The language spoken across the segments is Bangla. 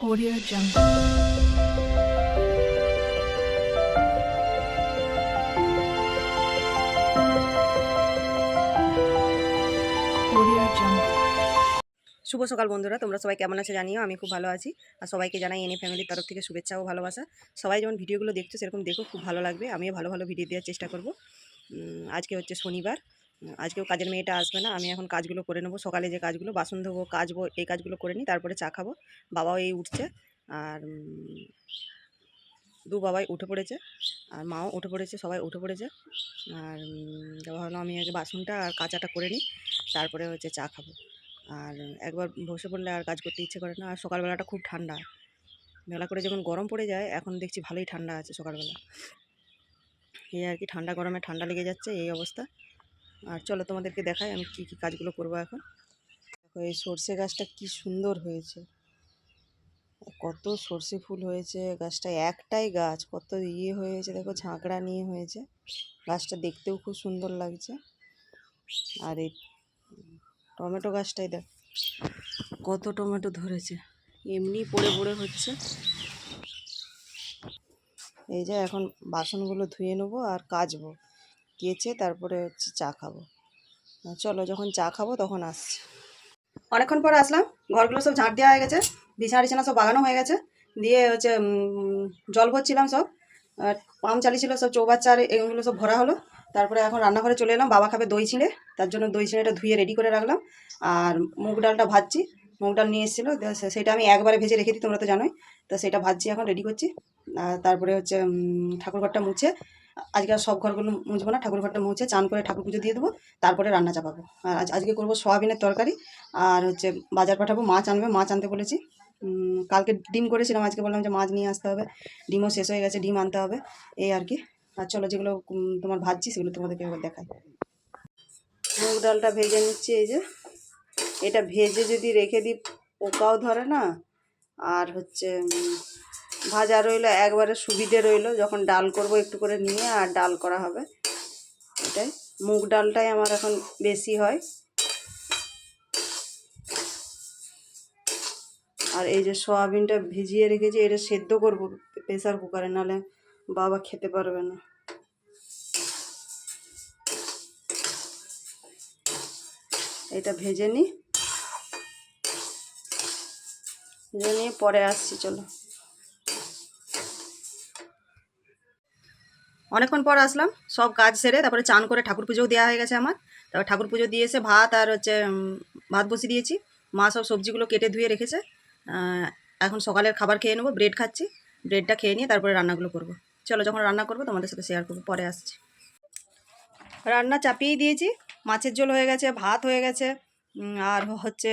Audio Jungle. শুভ সকাল বন্ধুরা, তোমরা সবাই কেমন আছে জানিও, আমি খুব ভালো আছি। আর সবাইকে জানাই এনে ফ্যামিলির তরফ থেকে শুভেচ্ছা ও ভালোবাসা। সবাই যেমন ভিডিওগুলো দেখছ, সেরকম দেখো, খুব ভালো লাগবে। আমিও ভালো ভালো ভিডিও দেওয়ার চেষ্টা করব। আজকে হচ্ছে শনিবার আজকেও কাজের মেয়েটা আসবে না, আমি এখন কাজগুলো করে নেব, সকালে যে কাজগুলো, বাসন ধোবো কাজবো এই কাজগুলো করে নিই, তারপরে চা খাব, বাবাও এই উঠছে, আর দু বাবাই উঠে পড়েছে, আর মাও উঠে পড়েছে, সবাই উঠে পড়েছে, আর ভাবলাম আমি আগে বাসনটা আর কাচাটা করে নিই, তারপরে হচ্ছে চা খাব, আর একবার বসে পড়লে আর কাজ করতে ইচ্ছে করে না, আর সকালবেলাটা খুব ঠান্ডা, বেলা করে যখন গরম পড়ে যায়, এখন দেখছি ভালোই ঠান্ডা আছে সকালবেলা, এই আর কি ঠান্ডা গরমে ঠান্ডা লেগে যাচ্ছে, এই অবস্থা আর চলো তোমাদেরকে দেখাই আমি কী কী কাজগুলো করব এখন। দেখো, এই সর্ষে গাছটা কি সুন্দর হয়েছে। কত সর্ষে ফুল হয়েছে, গাছটা একটাই গাছ, কত ইয়ে হয়েছে, দেখো, ঝাঁকড়া নিয়ে হয়েছে। গাছটা দেখতেও খুব সুন্দর লাগছে। আর এই টমেটো গাছটাই দেখ, কত টমেটো ধরেছে। এমনি পড়ে পড়ে হচ্ছে। এই যে এখন বাসনগুলো ধুয়ে নেব আর কাচবো। কেচে তারপরে হচ্ছে চা খাব। চলো, যখন চা খাব তখন আসছি। অনেকক্ষণ পর আসলাম, ঘরগুলো সব ঝাঁট দেওয়া হয়ে গেছে, বিছানা টিছানা সব বাগানো হয়ে গেছে, দিয়ে হচ্ছে জল ভরছিলাম সব পাম্প চালিয়েছিল সব চৌবাচ্চা আর এগুলো সব ভরা হলো, তারপরে এখন রান্নাঘরে চলে এলাম, বাবা খাবে দই ছিঁড়ে, তার জন্য দই ছিঁড়েটা ধুয়ে রেডি করে রাখলাম, আর মুগ ডালটা ভাজছি, মুগ ডাল নিয়ে এসেছিল সেটা আমি একবারে ভেজে রেখে দিই, তোমরা তো জানোই, তো সেটা ভাজছি এখন রেডি করছি তারপরে হচ্ছে ঠাকুরঘরটা মুছে আজকে আর সব ঘরগুলো মুছবো না ঠাকুরঘরটা মুছে চান করে ঠাকুর পুজো দিয়ে দেবো, তারপরে রান্না চাপাবো। আর আজ আজকে করব সোয়াবিনের তরকারি, আর হচ্ছে বাজার পাঠাবো, মাছ আনবে, মাছ আনতে বলেছি। কালকে ডিম করেছিলাম, আজকে বললাম যে মাছ নিয়ে আসতে হবে, ডিমও শেষ হয়ে গেছে, ডিম আনতে হবে, এই আর কি। আর চলো যেগুলো তোমার ভাজছি সেগুলো তোমাদেরকে এবার দেখাই। মুগ ডালটা ভেজে নিচ্ছি, এই যে। এটা ভেজে যদি রেখে দিই, পোকাও ধরে না। আর হচ্ছে ভাজা রইল, একবারে সুবিধে রইল। যখন ডাল করব একটু করে নিয়ে আর ডাল করা হবে। এটাই। মুগ ডালটাই আমার এখন বেশি হয়। আর এই যে সয়াবিনটা ভিজিয়ে রেখেছি, এটা সেদ্ধ করব প্রেসার কুকারে নাহলে বাবা খেতে পারবে না। এটা ভেজে নিই ভেজে নিয়ে পরে আসছি, চলো। অনেকক্ষণ পর আসলাম, সব কাজ সেরে তারপরে চান করে ঠাকুর পুজোও দেওয়া হয়ে গেছে আমার। তারপর ঠাকুর পুজো দিয়ে এসে ভাত আর হচ্ছে ভাত বসিয়ে দিয়েছি। মা সব সবজিগুলো কেটে ধুয়ে রেখেছে। এখন সকালের খাবার খেয়ে নেব, ব্রেড খাচ্ছি। ব্রেডটা খেয়ে নিয়ে তারপরে রান্নাগুলো করব। চলো যখন রান্না করব তোমাদের সাথে শেয়ার করব, পরে আসছি। রান্না চাপিয়েই দিয়েছি। মাছের ঝোল হয়ে গেছে, ভাত হয়ে গেছে আর হচ্ছে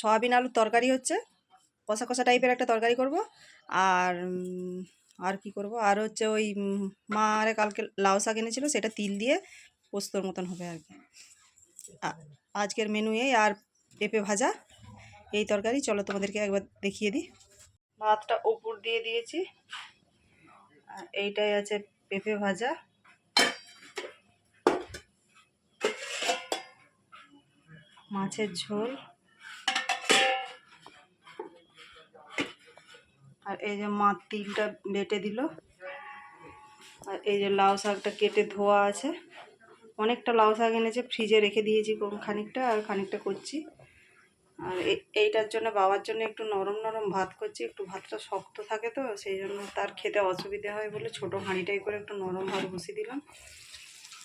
সয়াবিন আলুর তরকারি হচ্ছে। কষা কষা টাইপের একটা তরকারি করব। আর আর কি করব? আর হচ্ছে ওই মা আরে কালকে লাউ শাক এনেছিল, সেটা তিল দিয়ে পোস্তর মতন হবে আর কি। আজকের মেনু এই, আর পেঁপে ভাজা, এই তরকারি। চলো তোমাদেরকে একবার দেখিয়ে দিই। ভাতটা উপর দিয়ে দিয়েছি। আর এইটাই আছে পেঁপে ভাজা। মাছের ঝোল। আর এই যে মা তিলটা বেটে দিল। আর এই যে লাউ শাকটা কেটে ধোয়া আছে। অনেকটা লাউ শাক এনেছে, ফ্রিজে রেখে দিয়েছি খানিকটা আর খানিকটা করছি। আর এইটার জন্য বাবার জন্য একটু নরম নরম ভাত করছি, একটু ভাতটা শক্ত থাকে তো, সেই জন্য তার খেতে অসুবিধে হয় বলে ছোটো হাঁড়িটাই করে একটু নরম ভাত বসিয়ে দিলাম।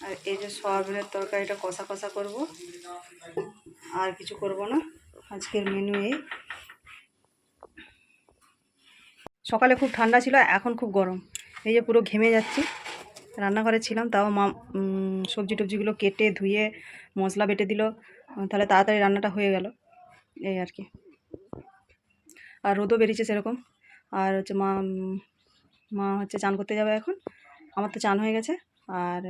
আর এই যে সয়াবিনের তরকারিটা কষা কষা করব। আর কিছু করব না। আজকের মেনু এই। সকালে খুব ঠান্ডা ছিল, এখন খুব গরম। এই যে পুরো ঘেমে যাচ্ছি। রান্নাঘরে ছিলাম, তাও মা সবজি টবজিগুলো কেটে ধুয়ে মশলা বেটে দিল। তাহলে তাড়াতাড়ি রান্নাটা হয়ে গেল। এই আর কি। আর রোদও বেরিয়েছে সেরকম। আর হচ্ছে মা মা হচ্ছে চান করতে যাবে এখন। আমার তো চান হয়ে গেছে। আর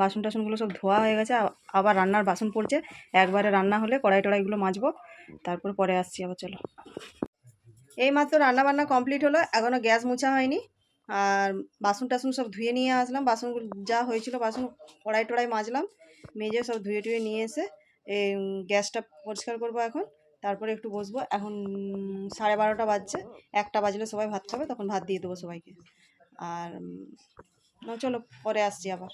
বাসন টাসনগুলো সব ধোয়া হয়ে গেছে। আবার রান্নার বাসন পড়ছে। একবারে রান্না হলে কড়াই টড়াইগুলো মাজবো। তারপর পরে আসছি আবার, চলো। এই মাত্র রান্না বান্না কমপ্লিট হলো এখনও গ্যাস মোছা হয়নি। আর বাসন টাসন সব ধুয়ে নিয়ে আসলাম, বাসনগুলো যা হয়েছিল বাসন কড়াই টড়াই মাজলাম, মেজে সব ধুয়ে টুয়ে নিয়ে এসে এই গ্যাসটা পরিষ্কার করব এখন। তারপরে একটু বসবো, এখন সাড়ে বারোটা বাজছে, একটা বাজলে সবাই ভাত খাবে, তখন ভাত দিয়ে দেবো সবাইকে। আর চলো, পরে আসছি আবার।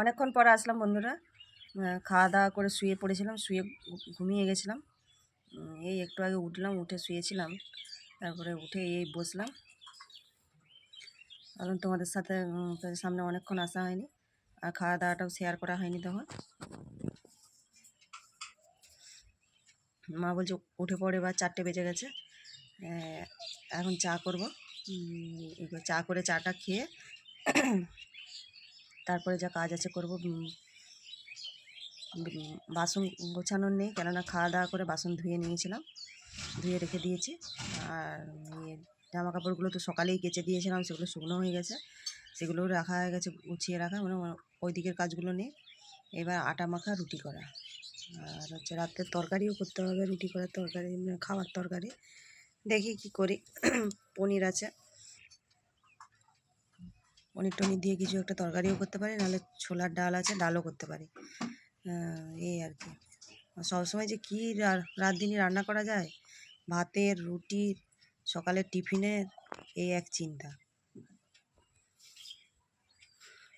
অনেকক্ষণ পরে আসলাম বন্ধুরা খাওয়া দাওয়া করে শুয়ে পড়েছিলাম, শুয়ে ঘুমিয়ে গেছিলাম। এই একটু আগে উঠলাম, উঠে শুয়েছিলাম। তারপরে উঠে এই বসলাম। কারণ তোমাদের সাথে সামনে অনেকক্ষণ আসা হয়নি। আর খাওয়া দাওয়াটাও শেয়ার করা হয়নি তখন। মা বলছে, উঠে পড়ে বা চারটে বেজে গেছে। এখন চা করব। চা করে চাটা খেয়ে, তারপরে যা কাজ আছে করব। বাসন গোছানোর নেই, কেননা খাওয়া দাওয়া করে বাসন ধুয়ে নিয়েছিলাম, ধুয়ে রেখে দিয়েছি। আর ইয়ে জামা কাপড়গুলো তো সকালেই কেচে দিয়েছিলাম, সেগুলো শুকনো হয়ে গেছে সেগুলোও রাখা হয়ে গেছে, গুছিয়ে রাখা মানে ওই দিকের কাজগুলো নেই। এবার আটা মাখা, রুটি করা। আর হচ্ছে রাতের তরকারিও করতে হবে, রুটি করার তরকারি মানে খাওয়ার তরকারি। দেখি কি করি। পনির আছে। পনির টনির দিয়ে কিছু একটা তরকারিও করতে পারি, নাহলে ছোলার ডাল আছে, ডালও করতে পারি। এই আর কি। সবসময় যে কী রাত দিনই রান্না করা যায়? ভাতের রুটির সকালের টিফিনের এই এক চিন্তা।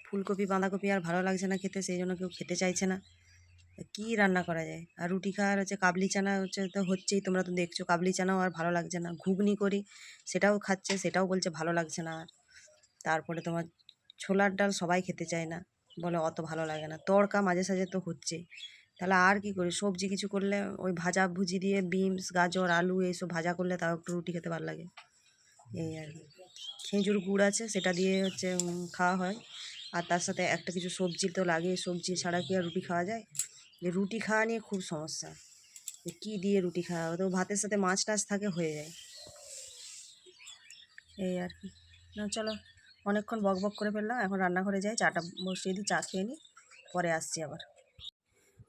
ফুলকপি, বাঁধাকপি আর ভালো লাগছে না খেতে, সেই জন্য কেউ খেতে চাইছে না। কী রান্না করা যায়? আর রুটি খাওয়ার হচ্ছে কাবলি চানা হচ্ছে তো হচ্ছেই, তোমরা তো দেখছ কাবলি চানাও আর ভালো লাগছে না। ঘুগনি করি, সেটাও খাচ্ছে, সেটাও বলছে ভালো লাগছে না। আর তারপরে তোমার ছোলার ডাল সবাই খেতে চায় না। বলে অত ভালো লাগে না। তড়কা মাঝে সাঝে তো হচ্ছে তাহলে আর কি করি? সবজি কিছু করলে ওই ভাজা ভুজি দিয়ে বিনস, গাজর, আলু এইসব ভাজা করলে তাও একটু রুটি খেতে ভালো লাগে। এই আর কি। খেজুর গুড় আছে, সেটা দিয়ে হচ্ছে খাওয়া হয়। আর তার সাথে একটা কিছু সবজি তো লাগে, সবজি ছাড়া কি আর রুটি খাওয়া যায়? যে রুটি খাওয়া নিয়ে খুব সমস্যা। কী দিয়ে রুটি খাওয়া তো ভাতের সাথে মাছ টাছ থাকে, হয়ে যায়। এই আর কি। না চলো। অনেকক্ষণ বক বক করে ফেললাম, এখন রান্নাঘরে যাই, চাটা বসিয়ে দিই, চা খেয়ে নিই, পরে আসছি আবার।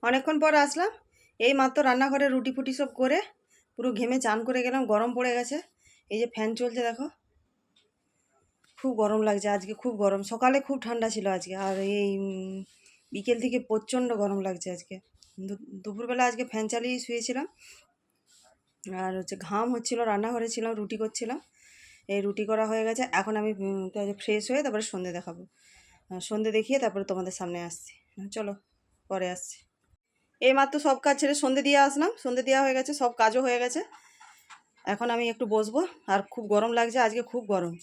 অনেকক্ষণ পর আসলাম, এই মাত্র রান্নাঘরে রুটি ফুটি সব করে পুরো ঘেমে চান করে গেলাম, গরম পড়ে গেছে, এই যে ফ্যান চলছে দেখো। খুব গরম লাগছে, আজকে খুব গরম, সকালে খুব ঠান্ডা ছিল আজকে, আর এই বিকেল থেকে প্রচণ্ড গরম লাগছে আজকে। দুপুরবেলা আজকে ফ্যান চালিয়ে শুয়েছিলাম, আর হচ্ছে ঘাম হচ্ছিল, রান্নাঘরে ছিলাম, রুটি করছিলাম এই রুটি করা হয়ে গেছে। এখন আমি ফ্রেশ হয়ে তারপরে সন্ধে দেখাবো। সন্ধে দেখিয়ে তারপরে তোমাদের সামনে আসছি। চলো, পরে আসছি। এই মাত্র সব কাজ ছেড়ে সন্ধে দিয়ে আসলাম। সন্ধে দেওয়া হয়ে গেছে, সব কাজও হয়ে গেছে। এখন আমি একটু বসবো। আর খুব গরম লাগছে, আজকে খুব গরম।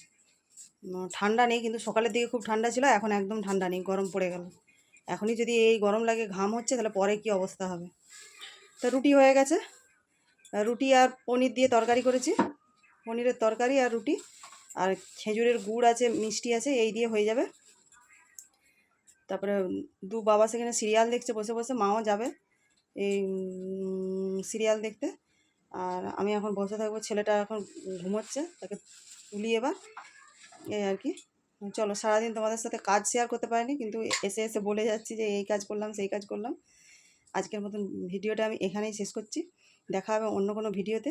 ঠান্ডা নেই, কিন্তু সকালের দিকে খুব ঠান্ডা ছিল, এখন একদম ঠান্ডা নেই, গরম পড়ে গেল। এখনই যদি এই গরম লাগে, ঘাম হচ্ছে, তাহলে পরে কি অবস্থা হবে? তো রুটি হয়ে গেছে। রুটি আর পনির দিয়ে তরকারি করেছি। পনিরের তরকারি আর রুটি। আর খেজুরের গুড় আছে, মিষ্টি আছে, এই দিয়ে হয়ে যাবে। তারপরে দু বাবা সেখানে সিরিয়াল দেখছে, বসে বসে মাও যাবে এই সিরিয়াল দেখতে। আর আমি এখন বসে থাকব, ছেলেটা এখন ঘুমোচ্ছে, তাকে তুলি এবার। এই আর কি। চলো, সারাদিন তোমাদের সাথে কাজ শেয়ার করতে পারিনি, কিন্তু এসে এসে বলে যাচ্ছি যে এই কাজ করলাম, সেই কাজ করলাম। আজকের মতন ভিডিওটা আমি এখানেই শেষ করছি। দেখা হবে অন্য কোনো ভিডিওতে।